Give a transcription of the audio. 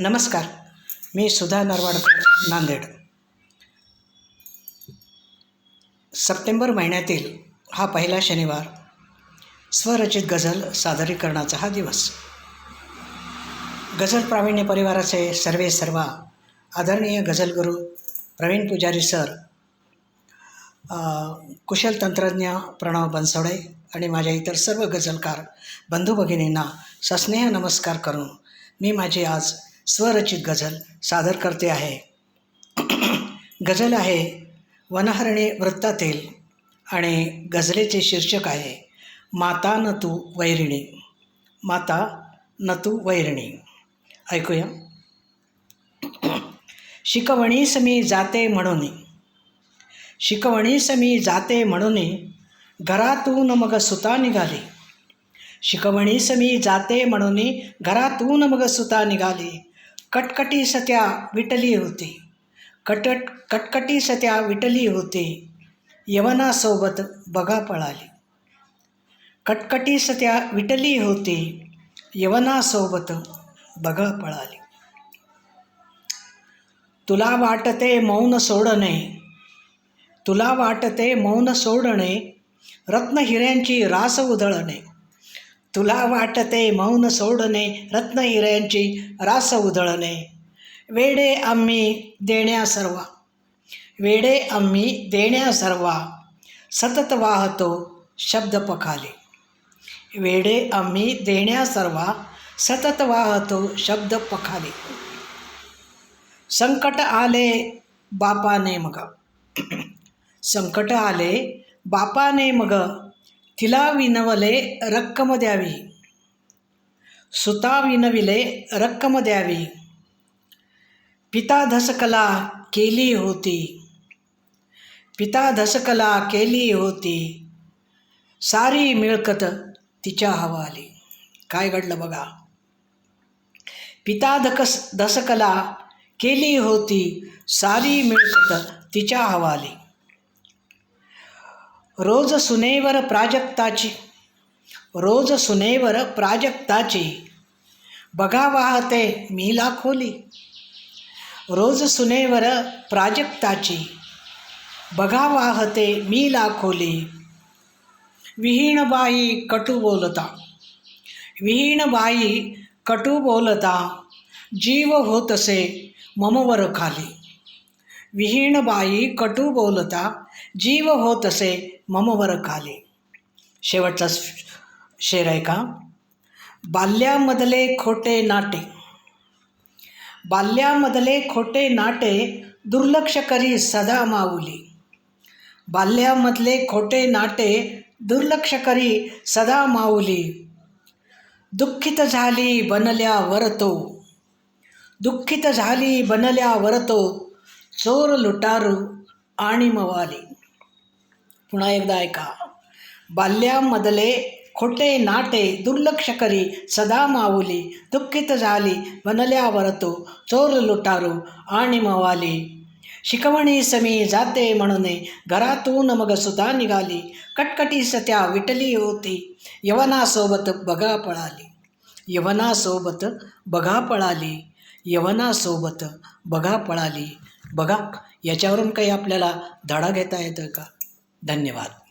नमस्कार. मी सुधा नरवाडकर नांदेड. सप्टेंबर महिन्यातील हा पहिला शनिवार स्वरचित गझल सादरीकरणाचा हा दिवस. गझल प्रावीण्य परिवाराचे सर्वे सर्वा आदरणीय गझलगुरू प्रवीण पुजारी सर कुशल तंत्रज्ञ प्रणव बनसोडे आणि माझ्या इतर सर्व गझलकार बंधू भगिनींना सस्नेह नमस्कार करून मी माझी आज स्वरचित गझल सादर करते आहे. गझल आहे वनहरणे वृत्तातील आणि गझलेचे शीर्षक आहे माता न तू वैरिणी. माता न तू वैरिणी. ऐकूया. शिकवणीस मी जाते म्हणून. शिकवणीस मी जाते म्हणून घरातून मग सुता निघाली. शिकवणीस मी जाते म्हणून घरातून मग सुता निघाली. कटकटी सत्या विटली होती. कटट कटकटी सत्या विटली होती. यवनासोबत बघा पळाली. कटकटी सत्या विटली होती. यवनासोबत बघा पळाली. तुला वाटते मौन सोडणे. तुला वाटते मौन सोडणे. रत्नहिऱ्यांची रास उधळणे. तुला वाटते मौन सोडणे रत्नहिऱ्यांची रास उधळणे. वेडे आम्ही देण्या सर्वा. वेडे आम्ही देण्या सर्वा. सतत वाहतो शब्द पखाले. वेडे आम्ही देण्या सर्वा. सतत वाहतो शब्द पखाले. संकट आले बापाने मग. संकट आले बापाने मग. तिला विनवले रक्कम द्यावी. सुता विनविले रक्कम द्यावी. पिता धसकला केली होती. पिता धसकला केली होती. सारी मिळकत तिच्या हवाली काय घडलं बघा. पिता धकस धसकला केली होती. सारी मिळकत तिच्या हवाली रोज सुनेवर प्राजक्ताची रोज सुनेवर प्राजक्ताची. बघा वाहते मी लाखोली रोज सुनेवर प्राजक्ताची. बघा वाहते मी लाखोली विहीण बाई कटू बोलता विहीण बाई कटू बोलता जीव होत असे ममवर खाली. विहीणबाई कटू बोलता जीव होतसे ममवर खाली शेवटचा शेर आहे का? बाल्यामधले खोटे नाटे. बाल्यामधले खोटे नाटे दुर्लक्ष करी सदा माऊली. बाल्यामधले खोटे नाटे दुर्लक्ष करी सदा माऊली. दुःखित झाली बनल्या वरतो दुःखित झाली बनल्या वरतो चोर लुटारू आणि मवाली. पुन्हा एकदा ऐका. बाल्यामधले खोटे नाटे दुर्लक्ष करी सदा माऊली दुःखित झाली बनल्यावर तो चोर लुटारू आणि मवाली. शिकवणी समी जाते म्हणून घरातून मग सुद्धा निघाली. कटकटी सत्या विटली होती. यवनासोबत बघा पळाली. यवनासोबत बघा पळाली. यवनासोबत बघा पळाली. बघा याच्यावरून काही आपल्याला धडा घेता येतं का? धन्यवाद.